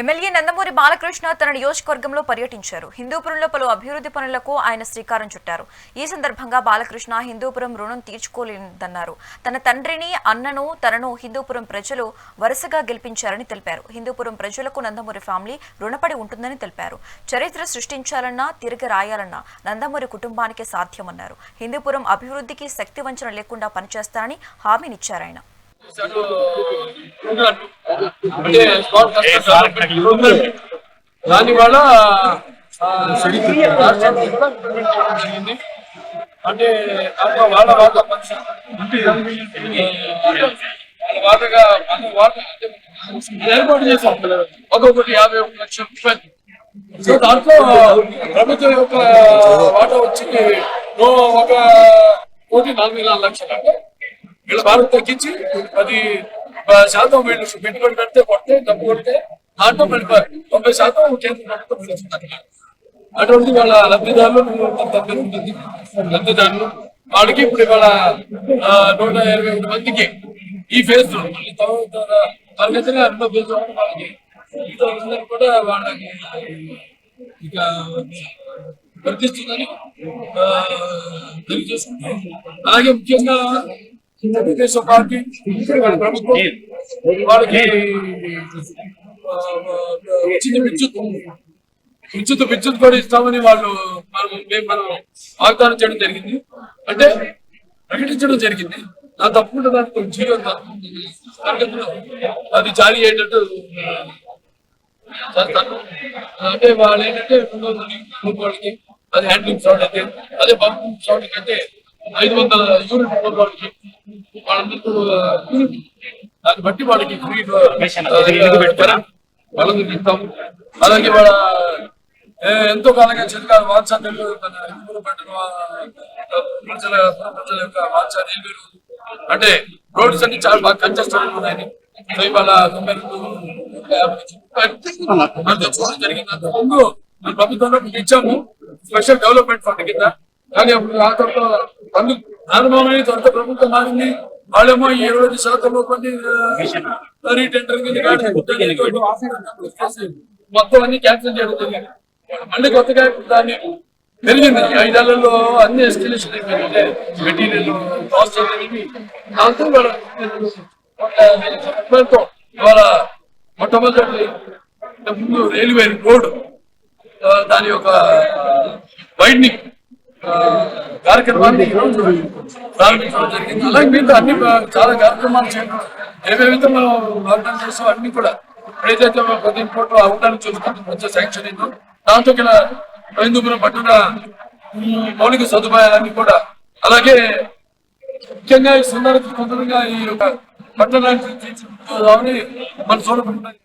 MLA Nandamuri Balakrishna తన నియోజకవర్గంలో పర్యటించారు. హిందూపురంలో పలు అభివృద్ధి పనులకు ఆయన శ్రీకారం చుట్టారు. ఈ సందర్భంగా బాలకృష్ణ హిందూపురం రుణం తీర్చుకోలేదన్నారు. తన తండ్రిని అన్నను తనను హిందూపురం ప్రజలు వరుసగా గెలిపించారని తెలిపారు. హిందూపురం ప్రజలకు నందమూరి ఫ్యామిలీ రుణపడి ఉంటుందని తెలిపారు. చరిత్ర సృష్టించాలన్నా తిరిగి రాయాలన్నా నందమూరి కుటుంబానికే సాధ్యమన్నారు. హిందూపురం అభివృద్ధికి శక్తి వంచన లేకుండా పనిచేస్తారని హామీనిచ్చారాయన దాని వల్ల రాష్ట్రానికి జరిగింది. అంటే దాంట్లో వాళ్ళ వాట పంచ వాటగా మన వాట ఏర్పాటు చేసాం ఒక్కొక్కటి యాభై ఒక లక్షల రూపాయలు సో దాంట్లో ప్రభుత్వం యొక్క వాటా వచ్చి ఒక కోటి నలభై నాలుగు లక్షలు అంటే వీళ్ళ భారత్ తగ్గించి అది శాతం వీళ్ళు పెట్టుబడి పెడితే కొడితే డబ్బు కొడితే దాంట్లో మరి తొంభై శాతం కేంద్ర ప్రభుత్వం పెడుతుంది అటువంటి వాళ్ళ లబ్ధిదారులు తొంభై ఉంటుంది లబ్ధిదారులు. వాళ్ళకి ఇప్పుడు ఇవాళ నూట ఇరవై ఒకటి మందికి ఈ ఫేజ్లో మళ్ళీ తరగతిగా రెండో ఫేజ్ వాళ్ళకి మిగతా వాళ్ళందరూ కూడా వాళ్ళకి ఇక వర్తిస్తుందని ఆ, అలాగే ముఖ్యంగా తెలుగుదేశం పార్టీ ప్రభుత్వం వాళ్ళకి ఆ, ఉచిత విద్యుత్ విద్యుత్ విద్యుత్ కూడా ఇస్తామని వాళ్ళు మనం వాగ్దానం చేయడం జరిగింది. అంటే ప్రకటించడం జరిగింది. నా తప్పకుండా దానికి జీవో తరగతిలో అది జారీ అయ్యేటట్టు చేస్తాను అంటే వాళ్ళు ఏంటంటే వాళ్ళకి అది హ్యాండ్లింగ్ సౌండ్ అయితే అదే పంపింగ్ సౌండ్ అయితే ఐదు వందల యూనిట్ వాళ్ళకి వాళ్ళందరూ యూనిట్ దాన్ని బట్టి వాళ్ళకి ఫ్రీ వాళ్ళకి ఇస్తాము. అలాగే వాళ్ళ ఏ, ఎంతో కాలంగా వాత్సల్యంలో మన హిందువులు పట్టిన ప్రజల ప్రజల యొక్క వాత్సల్యం మీరు అంటే రోడ్స్ అన్ని చాలా బాగా కంజెస్టెడ్ ఉన్నాయి. సో ఇవాళ తొంభై రెండు జరిగింది అంత ముందు మన ప్రభుత్వంలో మీకు ఇచ్చాము. స్పెషల్ డెవలప్మెంట్ ఫండ్ కింద. కానీ అప్పుడు ఆ తర్వాత పన్ను ప్రారంభమైన తర్వాత ప్రభుత్వం మారింది. వాళ్ళేమో ఈ ఇరవై ఐదు శాతం కానీ మొత్తం అన్ని క్యాన్సిల్ చేయడం జరిగింది. మళ్ళీ కొత్తగా దాన్ని పెరిగింది. ఐదేళ్ళలో అన్ని ఎస్టిలేషన్ అయిపోయింది. మెటీరియల్ కాస్ట్ అనేది దాంతో వాళ్ళ రూపాయలతో ఇవాళ మొట్టమొదటి ముందు రైల్వే రోడ్ దాని యొక్క వైడ్నింగ్ కార్యక్రమాన్ని ఈరోజు ప్రారంభించడం జరిగింది. అలాగే మిగతా అన్ని చాలా కార్యక్రమాలు చేయడం ఏవేవైతే మనం లాక్డౌన్ చేసాం అన్ని కూడా ఏదైతే మనం ప్రతి కోట్లు అవడానికి చూసుకుంటాం వచ్చే శాంక్షన్ అయిందో దాంతో ఇలా హిందూపురం పట్టణ మౌలిక సదుపాయాలన్నీ కూడా అలాగే ముఖ్యంగా ఈ సుందర సుందరంగా ఈ యొక్క పట్టణాన్ని మన చూడబడుతుంది